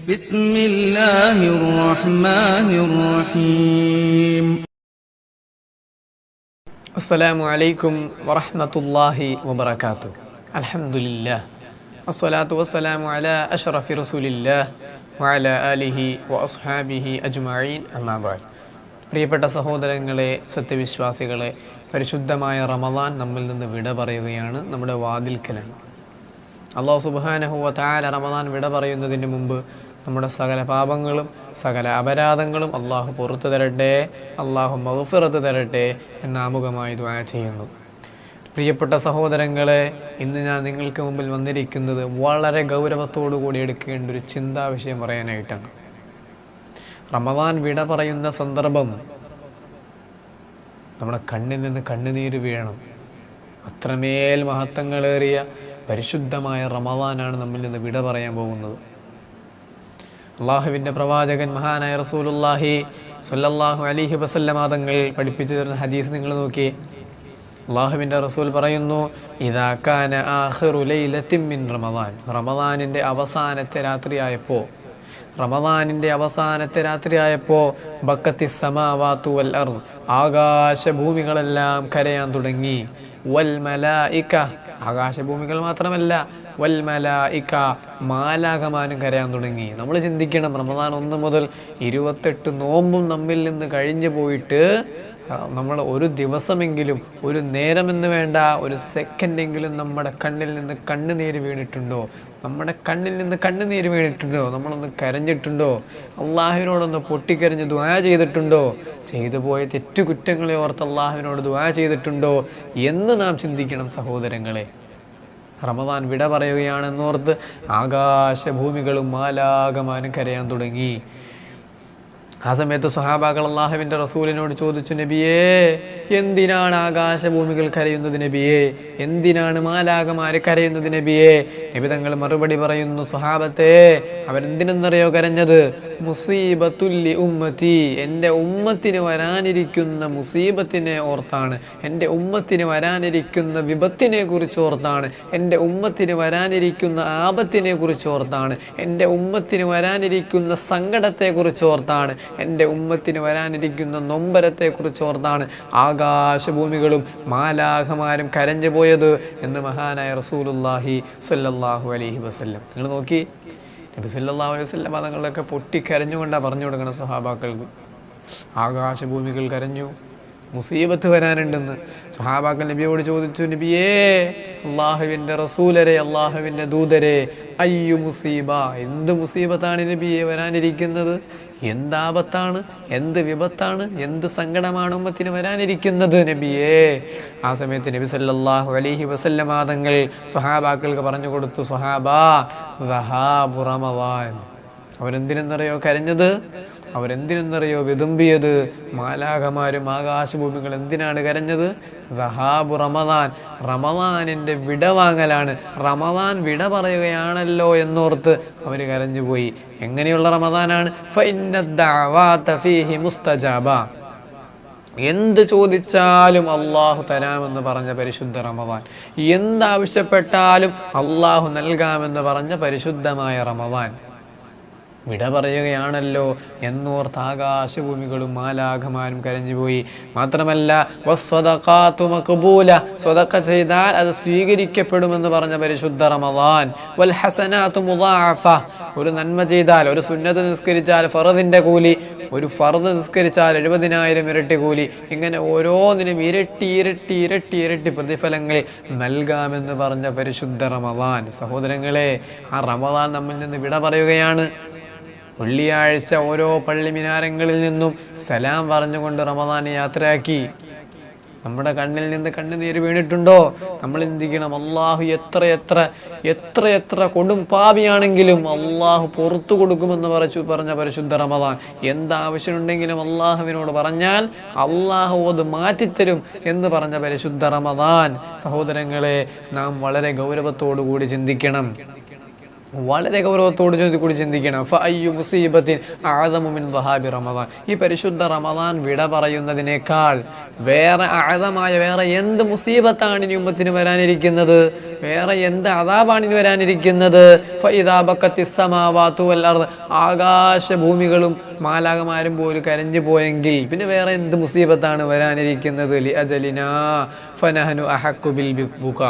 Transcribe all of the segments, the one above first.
بسم الله الرحمن الرحيم السلام عليكم ورحمة الله وبركاته الحمد لله الصلاة والسلام على أشرف رسول الله وعلى آله وأصحابه أجمعين أما بعد പ്രിയപ്പെട്ട സഹോദരങ്ങളെ സത്യവിശ്വാസികളെ പരിശുദ്ധമായ റമദാൻ നമ്മിൽ നിന്ന് വിട പറയുകയാണ് നമ്മുടെ വാതിൽക്കലാണ് അള്ളാഹു സുബാനഹുവ താല റമദാൻ വിട പറയുന്നതിന് മുമ്പ് നമ്മുടെ സകല പാപങ്ങളും സകല അപരാധങ്ങളും അള്ളാഹു പുറത്തു തരട്ടെ അള്ളാഹു മൗഫിറത്ത് തരട്ടെ എന്ന് ആമുഖമായി ദ്വാ ചെയ്യുന്നു. പ്രിയപ്പെട്ട സഹോദരങ്ങളെ ഇന്ന് ഞാൻ നിങ്ങൾക്ക് മുമ്പിൽ വന്നിരിക്കുന്നത് വളരെ ഗൗരവത്തോടു കൂടി എടുക്കേണ്ട ഒരു ചിന്താ വിഷയം പറയാനായിട്ടാണ്. റമദാൻ വിട പറയുന്ന സന്ദർഭം നമ്മുടെ കണ്ണിൽ നിന്ന് കണ്ണുനീര് വീഴണം. അത്രമേൽ മഹത്വങ്ങളേറിയ പരിശുദ്ധമായ റമദാനാണ് നമ്മിൽ നിന്ന് വിട പറയാൻ പോകുന്നത്. അള്ളാഹുവിന്റെ പ്രവാചകൻ മഹാനായ റസൂലുല്ലാഹി സുല്ലാഹു അലിഹി വസല്ലമാതങ്ങൾ പഠിപ്പിച്ചു തരുന്ന ഹദീസ് നിങ്ങൾ നോക്കി. അള്ളാഹുവിന്റെ റസൂൽ പറയുന്നു ഇതാക്കാന ആഖിറു ലൈലത്തിൻ മിൻ റമദാൻ. റമദാനിന്റെ അവസാനത്തെ രാത്രിയായപ്പോൾ റമദാനിന്റെ അവസാനത്തെ രാത്രിയായപ്പോൾ ബക്കത്തി സമാവാത്തു വൽ അർ ആകാശഭൂമികളെല്ലാം കരയാൻ തുടങ്ങി. വൽ മലായിക്ക ആകാശഭൂമികൾ മാത്രമല്ല വൽ മലായിക്ക മാലാകമാനും കരയാൻ തുടങ്ങി. നമ്മൾ ചിന്തിക്കണം റമദാൻ ഒന്ന് മുതൽ ഇരുപത്തെട്ട് നോമ്പും നമ്മിൽ നിന്ന് കഴിഞ്ഞു പോയിട്ട് നമ്മൾ ഒരു ദിവസമെങ്കിലും ഒരു നേരമെന്ന് വേണ്ട ഒരു സെക്കൻഡെങ്കിലും നമ്മുടെ കണ്ണിൽ നിന്ന് കണ്ണുനീര് വീണിട്ടുണ്ടോ? നമ്മുടെ കണ്ണിൽ നിന്ന് കണ്ണുനീര് വീണിട്ടുണ്ടോ? നമ്മളൊന്ന് കരഞ്ഞിട്ടുണ്ടോ? അള്ളാഹുവിനോടൊന്ന് പൊട്ടിക്കരഞ്ഞ് ദ്വാ ചെയ്തിട്ടുണ്ടോ? ചെയ്തു പോയ തെറ്റുകുറ്റങ്ങളെ ഓർത്ത് അള്ളാഹുവിനോട് ദ്വാ ചെയ്തിട്ടുണ്ടോ? എന്ന് നാം ചിന്തിക്കണം സഹോദരങ്ങളെ. റമദാൻ വിട പറയുകയാണെന്നോർത്ത് ആകാശഭൂമികളും മാലാകമാനും കരയാൻ തുടങ്ങി. ആ സമയത്ത് സുഹാബാക്കൾ അള്ളാഹുവിന്റെ റസൂലിനോട് ചോദിച്ചു നബിയേ എന്തിനാണ് ആകാശഭൂമികൾ കരയുന്നത് ബിയെ എന്തിനാണ് മാലാകമാര് കരയുന്നത് ബിയെ നബി തങ്ങൾ മറുപടി പറയുന്നു സ്വഹാബത്തെ അവരെന്തിനെന്നറിയോ കരഞ്ഞത്? മുസീബത്തുല്ലി ഉമ്മത്തി. എന്റെ ഉമ്മത്തിന് വരാനിരിക്കുന്ന മുസീബത്തിനെ ഓർത്താണ്. എന്റെ ഉമ്മത്തിന് വരാനിരിക്കുന്ന വിപത്തിനെ കുറിച്ച് ഓർത്താണ്. എന്റെ ഉമ്മത്തിന് വരാനിരിക്കുന്ന ആപത്തിനെ കുറിച്ച് ഓർത്താണ്. എന്റെ ഉമ്മത്തിന് വരാനിരിക്കുന്ന സങ്കടത്തെ കുറിച്ച് ഓർത്താണ്. എന്റെ ഉമ്മത്തിന് വരാനിരിക്കുന്ന നൊമ്പരത്തെ കുറിച്ച് ഓർത്താണ്. ആകാശഭൂമികളും മാലാഹമാരും കരഞ്ഞു പോയത് എന്ന് മഹാനായ റസൂലുല്ലാഹി സല്ലാഹു അലഹി വസല്ലം. നിങ്ങൾ നോക്കി നബി സല്ലാഹു അലൈഹി വസ്ലം തങ്ങളൊക്കെ പൊട്ടിക്കരഞ്ഞുകൊണ്ടാണ് പറഞ്ഞു കൊടുക്കണം സ്വഹാബാക്കൾക്ക്. ആകാശഭൂമികൾ കരഞ്ഞു. മുസീബത്ത് വരാനുണ്ടെന്ന് സുഹാബാക്കൾ നബിയോട് ചോദിച്ചു നബിയേ അള്ളാഹുവിന്റെ റസൂലരെ അള്ളാഹുവിന്റെ ദൂതരെ അയ്യു മുസീബ? എന്ത് മുസീബത്താണ് നബിയെ വരാനിരിക്കുന്നത്? എന്താപത്താണ് എന്ത് വിപത്താണ്? എന്ത് സങ്കടമാണ് ഉമ്മത്തിന് വരാനിരിക്കുന്നത് നബിയേ? ആ സമയത്ത് നബി സല്ലാഹു അലഹി വസല്ലമാതങ്ങൾ സുഹാബാക്കൾക്ക് പറഞ്ഞു കൊടുത്തു സുഹാബ വഹാബു റമദാൻ. അവരെന്തിനെന്നറിയോ കരഞ്ഞത്? അവരെന്തിനെന്നറിയോ? വിതുമ്പിയത് മാലാഖമാരും ആകാശഭൂമികൾ എന്തിനാണ് കരഞ്ഞത്? റഹാബു റമദാൻ. റമദാനിന്റെ വിടവാങ്ങലാണ് റമദാൻ വിട പറയുകയാണല്ലോ എന്നോർത്ത് അവർ കരഞ്ഞുപോയി. എങ്ങനെയുള്ള റമദാനാണ്? മുസ്തജാബ. എന്ത് ചോദിച്ചാലും അള്ളാഹു തരാമെന്ന് പറഞ്ഞ പരിശുദ്ധ റമവാൻ എന്താവശ്യപ്പെട്ടാലും അള്ളാഹു നൽകാമെന്ന് പറഞ്ഞ പരിശുദ്ധമായ റമദാൻ. വിട പറയുകയാണല്ലോ എന്നോർത്ത് ആകാശഭൂമികളും മാലാഖമാരും കരഞ്ഞുപോയി. മാത്രമല്ല സ്വതക്ക ചെയ്താൽ അത് സ്വീകരിക്കപ്പെടുമെന്ന് പറഞ്ഞ പരിശുദ്ധ റമദാൻ. വൽ ഹസനാത്തു ഒരു നന്മ ചെയ്താൽ ഒരു സുന്നത്ത് നിസ്കരിച്ചാൽ ഫറദിന്റെ കൂലി ഒരു ഫറദ് നിസ്കരിച്ചാൽ എഴുപതിനായിരം ഇരട്ടി കൂലി. ഇങ്ങനെ ഓരോന്നിനും ഇരട്ടി ഇരട്ടി ഇരട്ടി ഇരട്ടി പ്രതിഫലങ്ങൾ നൽകാമെന്ന് പറഞ്ഞ പരിശുദ്ധ റമദാൻ. സഹോദരങ്ങളെ ആ റമദാൻ നമ്മിൽ നിന്ന് വിട പറയുകയാണ്. വെള്ളിയാഴ്ച ഓരോ പള്ളി മിനാരങ്ങളിൽ നിന്നും സലാം പറഞ്ഞുകൊണ്ട് റമദാൻ യാത്രയാക്കി. നമ്മുടെ കണ്ണിൽ നിന്ന് കണ്ണുനീര് വീണിട്ടുണ്ടോ? നമ്മൾ ചിന്തിക്കണം അള്ളാഹു എത്ര എത്ര എത്ര എത്ര കൊടും പാപിയാണെങ്കിലും അള്ളാഹു പുറത്തു കൊടുക്കുമെന്ന് പറച്ചു പറഞ്ഞ പരിശുദ്ധ റമദാൻ. എന്താവശ്യമുണ്ടെങ്കിലും അള്ളാഹുവിനോട് പറഞ്ഞാൽ അള്ളാഹു അത് മാറ്റിത്തരും എന്ന് പറഞ്ഞ പരിശുദ്ധ റമദാൻ. സഹോദരങ്ങളെ നാം വളരെ ഗൗരവത്തോടു കൂടി ചിന്തിക്കണം. വളരെ ഗൗരവത്തോട് കൂടി ചിന്തിക്കണം. ഫഅയ്യു മുസീബത്തിൻ അഅദമു മിൻ വഹാബി റമദാൻ. ഈ പരിശുദ്ധ റമദാൻ വിട പറയുന്നതിനേക്കാൾ വേറെ ആഴമായ വേറെ എന്ത് മുസീബത്താണ് ഇനി ഉമ്മത്തിന് വരാനിരിക്കുന്നത്? വേറെ എന്ത് അതാപാണ് ഇനി വരാനിരിക്കുന്നത്? ആകാശഭൂമികളും മാലാകമാരും പോലും കരഞ്ഞു പോയെങ്കിൽ പിന്നെ വേറെ എന്ത് മുസീബത്താണ് വരാനിരിക്കുന്നത്? ലി അജലിനാ. ഫനഹനു അഹക്കുബിൽ ബുക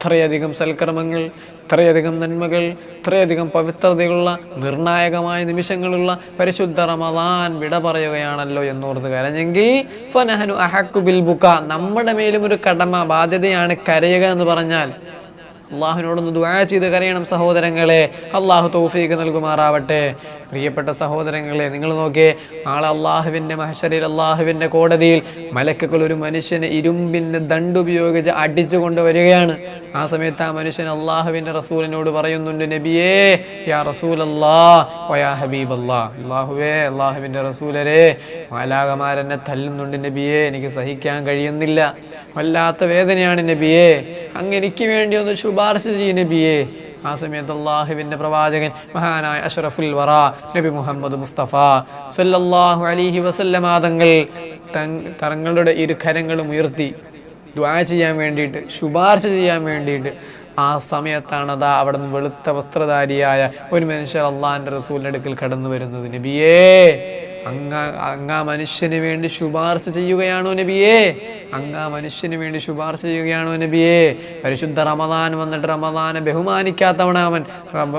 ഇത്രയധികം സൽക്കർമ്മങ്ങൾ ഇത്രയധികം നന്മകൾ ഇത്രയധികം പവിത്രതയുള്ള നിർണായകമായ നിമിഷങ്ങളുള്ള പരിശുദ്ധ റമദാൻ വിട പറയുകയാണല്ലോ എന്നോർത്ത് കരഞ്ഞെങ്കിൽ ഫനഹനു അഹക്കു ബിൽ ബുക്ക നമ്മുടെ മേലും ഒരു കടമ ബാധ്യതയാണ് കരയുക എന്ന് പറഞ്ഞാൽ അള്ളാഹുവിനോടൊന്ന് ദുആ ചെയ്ത് കരയണം സഹോദരങ്ങളെ. അള്ളാഹു തൗഫീഖ് നൽകുമാറാവട്ടെ. പ്രിയപ്പെട്ട സഹോദരങ്ങളെ നിങ്ങൾ നോക്കിയേ നാളെ അള്ളാഹുവിന്റെ മഹശരിൽ അള്ളാഹുവിന്റെ കോടതിയിൽ മലക്കുകൾ ഒരു മനുഷ്യനെ ഇരുമ്പിന്റെ ദണ്ടുപയോഗിച്ച് അടിച്ചു കൊണ്ടുവരികയാണ്. ആ സമയത്ത് ആ മനുഷ്യൻ അള്ളാഹുവിന്റെ റസൂലിനോട് പറയുന്നുണ്ട് നബിയേ യാ റസൂൽ യാ ഹബീബ് അല്ലാ അള്ളാഹുവേ അള്ളാഹുവിന്റെ റസൂലരെ മാലാകമാരെന്നെ തല്ലുന്നുണ്ട് നബിയെ എനിക്ക് സഹിക്കാൻ കഴിയുന്നില്ല. വല്ലാത്ത വേദനയാണ് നബിയെ. അങ്ങ് എനിക്ക് വേണ്ടി ഒന്ന് ശുപാർശ ചെയ്യും നബിയെ. ആ സമയത്ത് അള്ളാഹുവിന്റെ പ്രവാചകൻ മഹാനായ അഷറഫുൽ വറ നബി മുഹമ്മദ് മുസ്തഫ സല്ലല്ലാഹു അലിഹി വസല്ലമാതങ്ങൾ തങ്ങളുടെ ഇരു കരങ്ങളും ഉയർത്തി ദ്വാ ചെയ്യാൻ വേണ്ടിയിട്ട് ശുപാർശ ചെയ്യാൻ വേണ്ടിയിട്ട് ആ സമയത്താണ് അതാ അവിടെ നിന്ന് വെളുത്ത വസ്ത്രധാരിയായ ഒരു മനുഷ്യർ അള്ളാഹിന്റെ റസൂലിന്റെ അടുക്കൽ കടന്നു വരുന്നത്. നബിയേ അങ്ങ അങ്ങാ മനുഷ്യന് വേണ്ടി ശുപാർശ ചെയ്യുകയാണോ നബിയേ? അങ്ങാ മനുഷ്യന് വേണ്ടി ശുപാർശ ചെയ്യുകയാണോ നബിയേ? പരിശുദ്ധ റമദാൻ വന്നിട്ട് റമദാനെ ബഹുമാനിക്കാത്തവനാവൻ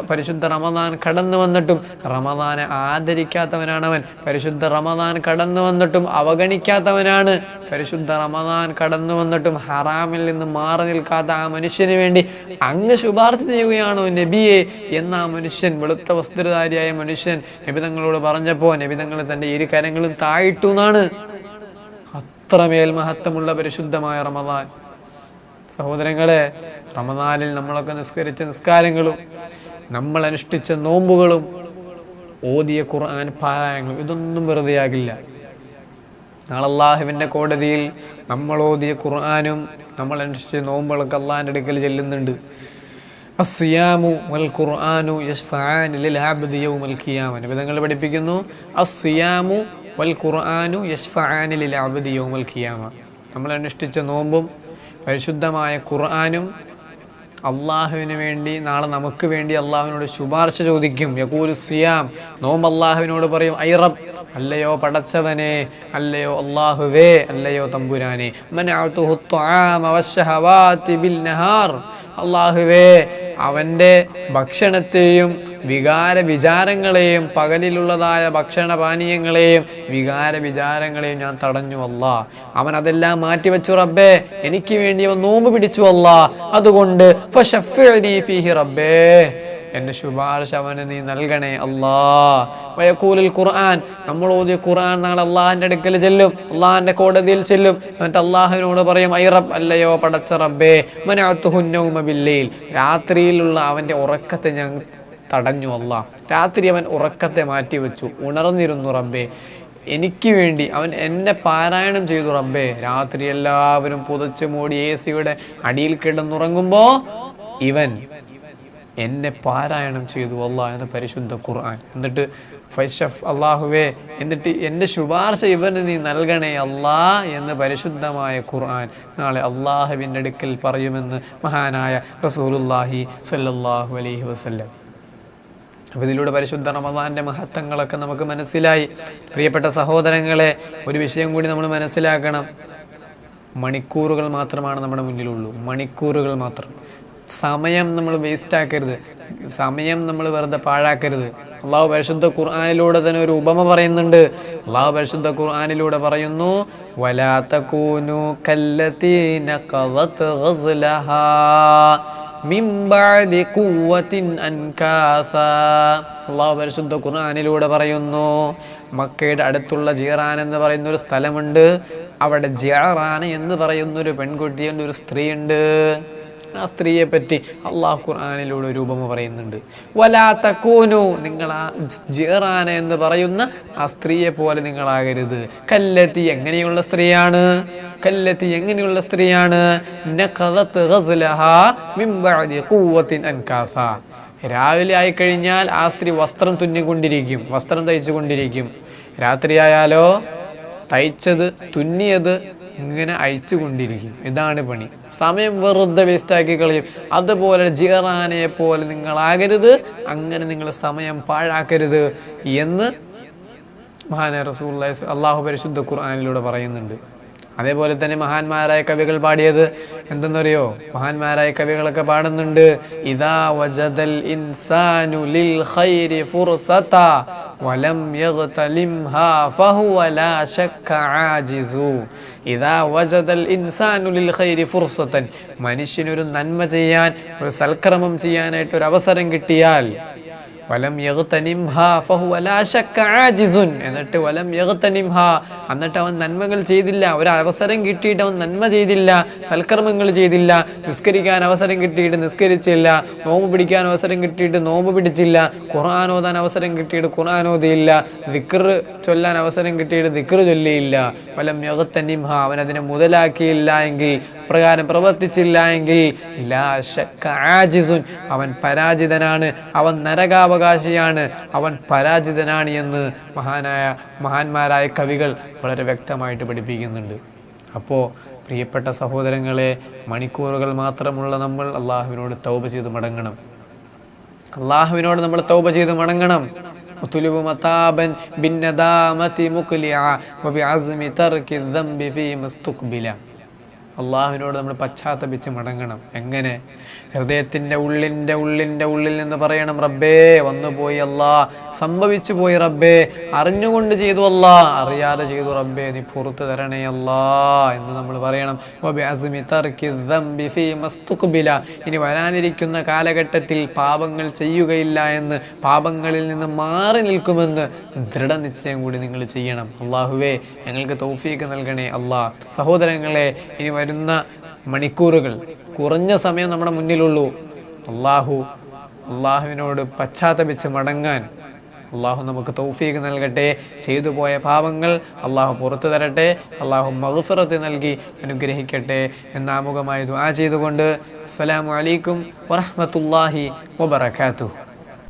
പരിശുദ്ധ റമദാൻ കടന്നു വന്നിട്ടും റമദാനെ ആദരിക്കാത്തവനാണവൻ. പരിശുദ്ധ റമദാൻ കടന്നു വന്നിട്ടും അവഗണിക്കാത്തവനാണ്. പരിശുദ്ധ റമദാൻ കടന്നു വന്നിട്ടും ഹറാമിൽ നിന്ന് മാറി നിൽക്കാത്ത ആ മനുഷ്യന് വേണ്ടി അങ്ങ് ശുപാർശ ചെയ്യുകയാണോ നബിയെ? എന്ന ആ മനുഷ്യൻ വെളുത്ത വസ്ത്രധാരിയായ മനുഷ്യൻ നബിതങ്ങളോട് പറഞ്ഞപ്പോൾ നബിതങ്ങൾ തന്റെ ഇരു കരങ്ങളും തായിട്ടു എന്നാണ്. അത്രമേൽ മഹത്വമുള്ള പരിശുദ്ധമായ റമദാൻ. സഹോദരങ്ങളെ റമദാനിൽ നമ്മളൊക്കെ നിസ്കരിച്ച നിസ്കാരങ്ങളും നമ്മൾ അനുഷ്ഠിച്ച നോമ്പുകളും ഓതിയ ഖുർആൻ പാരായണങ്ങളും ഇതൊന്നും വെറുതെയാകില്ല. ആകില്ല അള്ളാഹുവിന്റെ കോടതിയിൽ നമ്മൾ ഓതിയ ഖുർആാനും നമ്മൾ അനുഷ്ഠിച്ച നോമ്പുകളൊക്കെ അള്ളാഹിന്റെ അടുക്കൽ ചെല്ലുന്നുണ്ട്. അസ്യാമു വൽ ഖുർആാനു യസ്ഫാൻ ലിൽ ആബ്ദി യൗമൽ ഖിയാമ പഠിപ്പിക്കുന്നു അസ്യാമു വൽ ഖുർആാനു യസ്ഫാൻ ലിൽ ആബ്ദി യൗമൽ ഖിയാമ നമ്മൾ അനുഷ്ഠിച്ച നോമ്പും പരിശുദ്ധമായ ഖുർആാനും അള്ളാഹുവിന് വേണ്ടി നാളെ നമുക്ക് വേണ്ടി അള്ളാഹുവിനോട് ശുപാർശ ചോദിക്കും. യകൂലു സിയാം നോമ്പ് അള്ളാഹുവിനോട് പറയും ഐറബ് അല്ലയോ പടച്ചവനെ അല്ലയോ അള്ളാഹുവേ അല്ലയോ തമ്പുരാനെ. അള്ളാഹുവേ അവന്റെ ഭക്ഷണത്തെയും വികാര വിചാരങ്ങളെയും പകലിലുള്ളതായ ഭക്ഷണ പാനീയങ്ങളെയും വികാര വിചാരങ്ങളെയും ഞാൻ തടഞ്ഞു അല്ല. അവൻ അതെല്ലാം മാറ്റിവെച്ചു റബ്ബേ. എനിക്ക് വേണ്ടി അവൻ നോമ്പ് പിടിച്ചു അല്ല. അതുകൊണ്ട് റബ്ബേ. എന്റെ ശുപാർശ അവന് നീ നൽകണേ അള്ളാ വയക്കൂലിൽ ഖുർആൻ. നമ്മൾ ഓതിയ ഖുർആൻ നാളെ അള്ളാഹിന്റെ അടുക്കൽ ചെല്ലും. അള്ളാഹിന്റെ കോടതിയിൽ ചെല്ലും. എന്നിട്ട് അള്ളാഹുവിനോട് പറയും ഐ റബ് അല്ലയോ പടച്ച റബ്ബേ മനഅത്തുഹുന്നൗമ ബില്ലൈൽ. രാത്രിയിലുള്ള അവന്റെ ഉറക്കത്തെ ഞാൻ തടഞ്ഞു അല്ല. രാത്രി അവൻ ഉറക്കത്തെ മാറ്റിവെച്ചു. ഉണർന്നിരുന്നു റബ്ബേ. എനിക്ക് വേണ്ടി അവൻ എന്നെ പാരായണം ചെയ്തു റബ്ബേ. രാത്രി എല്ലാവരും പുതച്ചു മൂടി എ സിയുടെ അടിയിൽ കിടന്നുറങ്ങുമ്പോ ഇവൻ എന്നെ പാരായണം ചെയ്തു അള്ളാഹ് എന്ന പരിശുദ്ധ ഖുർആൻ. എന്നിട്ട് ഫൈഷഫ് അള്ളാഹുവേ എന്നിട്ട് എന്റെ ശുപാർശ ഇവന് നീ നൽകണേ അല്ലാ എന്ന് പരിശുദ്ധമായ ഖുർആൻ നാളെ അള്ളാഹുവിന്റെ അടുക്കൽ പറയുമെന്ന് മഹാനായ റസൂലുല്ലാഹി സല്ലാഹു അലൈഹി വസല്ലം. അപ്പോൾ ഇതിലൂടെ പരിശുദ്ധ റമദാന്റെ മഹത്വങ്ങളൊക്കെ നമുക്ക് മനസ്സിലായി. പ്രിയപ്പെട്ട സഹോദരങ്ങളെ ഒരു വിഷയം കൂടി നമ്മൾ മനസ്സിലാക്കണം. മണിക്കൂറുകൾ മാത്രമാണ് നമ്മുടെ മുന്നിലുള്ളൂ. മണിക്കൂറുകൾ മാത്രം. സമയം നമ്മൾ വേസ്റ്റ് ആക്കരുത്. സമയം നമ്മൾ വെറുതെ പാഴാക്കരുത്. അള്ളാഹു പരിശുദ്ധ ഖുർആാനിലൂടെ തന്നെ ഒരു ഉപമ പറയുന്നുണ്ട്. അള്ളാഹു പരിശുദ്ധ ഖുർആാനിലൂടെ പറയുന്നു വലാത്ത കൂനു കല്ലത്തീന അള്ളാഹു പരിശുദ്ധ ഖുർആനിലൂടെ പറയുന്നു മക്കയുടെ അടുത്തുള്ള ജീറാൻ എന്ന് പറയുന്ന ഒരു സ്ഥലമുണ്ട്. അവിടെ ജിറാൻ എന്ന് പറയുന്ന ഒരു പെൺകുട്ടിയുണ്ട് ഒരു സ്ത്രീയുണ്ട്. ആ സ്ത്രീയെ പറ്റി അള്ളാഹു ഖുർആാനിലൂടെ ഒരു ഉപമ പറയുന്നുണ്ട്. വലാ തക്കൂനു നിങ്ങൾ ആ ജേറാന എന്ന് പറയുന്ന ആ സ്ത്രീയെ പോലെ നിങ്ങളാകരുത്. കല്ലത്തി എങ്ങനെയുള്ള സ്ത്രീയാണ്? കല്ലത്തി എങ്ങനെയുള്ള സ്ത്രീയാണ്? രാവിലെ ആയി ആയിക്കഴിഞ്ഞാൽ ആ സ്ത്രീ വസ്ത്രം തുന്നിക്കൊണ്ടിരിക്കും വസ്ത്രം തയ്ച്ചുകൊണ്ടിരിക്കും. രാത്രിയായാലോ? തയ്ച്ചത് തുന്നിയത് ഇങ്ങനെ അയച്ചു കൊണ്ടിരിക്കും ഇതാണ് പണി. സമയം വെറുതെ വേസ്റ്റാക്കി കളയും. അതുപോലെ ജിറാനയെ പോലെ നിങ്ങളാകരുത് അങ്ങനെ നിങ്ങൾ സമയം പാഴാക്കരുത് എന്ന് മഹാന റസൂൽ അള്ളാഹു പരിശുദ്ധ ഖുർആാനിലൂടെ പറയുന്നുണ്ട്. അതേപോലെ തന്നെ മഹാന്മാരായ കവികൾ പാടിയത് എന്തെന്നറിയോ? മഹാന്മാരായ കവികളൊക്കെ പാടുന്നുണ്ട്. ഇതാ വജദൽ ഇൻസാനു ലിൽ ഖൈരി ഫുർസത വലം يغتلمها ഫഹുവ ലാ ശക്ക عاجز ഇതാ വജദൽ മനുഷ്യനൊരു നന്മ ചെയ്യാൻ ഒരു സൽക്രമം ചെയ്യാനായിട്ട് ഒരു അവസരം കിട്ടിയാൽ വലം എന്നിട്ട് വലം യഗ്തനിംഹ എന്നിട്ട് അവൻ നന്മകൾ ചെയ്തില്ല. ഒരു അവസരം കിട്ടിയിട്ട് അവൻ നന്മ ചെയ്തില്ല സൽക്കർമ്മങ്ങൾ ചെയ്തില്ല നിസ്കരിക്കാൻ അവസരം കിട്ടിയിട്ട് നിസ്കരിച്ചില്ല നോമ്പ് പിടിക്കാൻ അവസരം കിട്ടിയിട്ട് നോമ്പ് പിടിച്ചില്ല ഖുർആൻ ഓതാൻ അവസരം കിട്ടിയിട്ട് ഖുർആൻ ഓതിയില്ല ദിക്ർ ചൊല്ലാൻ അവസരം കിട്ടിയിട്ട് ദിക്ർ ചൊല്ലിയില്ല. വലം യഗ്തനിംഹ അവൻ അതിനെ മുതലാക്കിയില്ല എങ്കിൽ പ്രകാരം പ്രവർത്തിച്ചില്ല എങ്കിൽ അവൻ പരാജിതനാണ്. അവൻ നരകാവകാശിയാണ് അവൻ പരാജിതനാണ് എന്ന് മഹാനായ മഹാന്മാരായ കവികൾ വളരെ വ്യക്തമായിട്ട് പഠിപ്പിക്കുന്നുണ്ട്. അപ്പോൾ പ്രിയപ്പെട്ട സഹോദരങ്ങളെ മണിക്കൂറുകൾ മാത്രമുള്ള നമ്മൾ അള്ളാഹുവിനോട് തൗബ ചെയ്ത് മടങ്ങണം. അള്ളാഹുവിനോട് നമ്മൾ തൗബ ചെയ്ത് മടങ്ങണം. അള്ളാഹുവിനോട് നമ്മൾ പശ്ചാത്തപിച്ച് മടങ്ങണം. എങ്ങനെ? ഹൃദയത്തിന്റെ ഉള്ളിന്റെ ഉള്ളിന്റെ ഉള്ളിൽ നിന്ന് പറയണം റബ്ബേ വന്നു പോയി അല്ലാ. സംഭവിച്ചു പോയി റബ്ബേ. അറിഞ്ഞുകൊണ്ട് ചെയ്തു അല്ലാ. അറിയാതെ ചെയ്തു റബ്ബേ നീ പുറത്തു തരണേ എന്ന് നമ്മൾ പറയണം. ഇനി വരാനിരിക്കുന്ന കാലഘട്ടത്തിൽ പാപങ്ങൾ ചെയ്യുകയില്ല എന്ന് പാപങ്ങളിൽ നിന്ന് മാറി നിൽക്കുമെന്ന് ദൃഢനിശ്ചയം കൂടി നിങ്ങൾ ചെയ്യണം. അള്ളാഹുവേ ഞങ്ങൾക്ക് തൗഫീക്ക് നൽകണേ അല്ലാ. സഹോദരങ്ങളെ ഇനി വരുന്ന മണിക്കൂറുകൾ കുറഞ്ഞ സമയം നമ്മുടെ മുന്നിലുള്ളൂ. അള്ളാഹു അള്ളാഹുവിനോട് പശ്ചാത്തപിച്ച് മടങ്ങാൻ അള്ളാഹു നമുക്ക് തൗഫീഖ് നൽകട്ടെ. ചെയ്തു പോയ പാപങ്ങൾ അള്ളാഹു പുറത്തു തരട്ടെ. അള്ളാഹു മഹുഫറത്ത് നൽകി അനുഗ്രഹിക്കട്ടെ എന്നാമുഖമായി ദുആ ചെയ്തുകൊണ്ട് അസ്സലാമു അലൈക്കും വറഹ്മത്തുള്ളാഹി വബറകാതുഹു.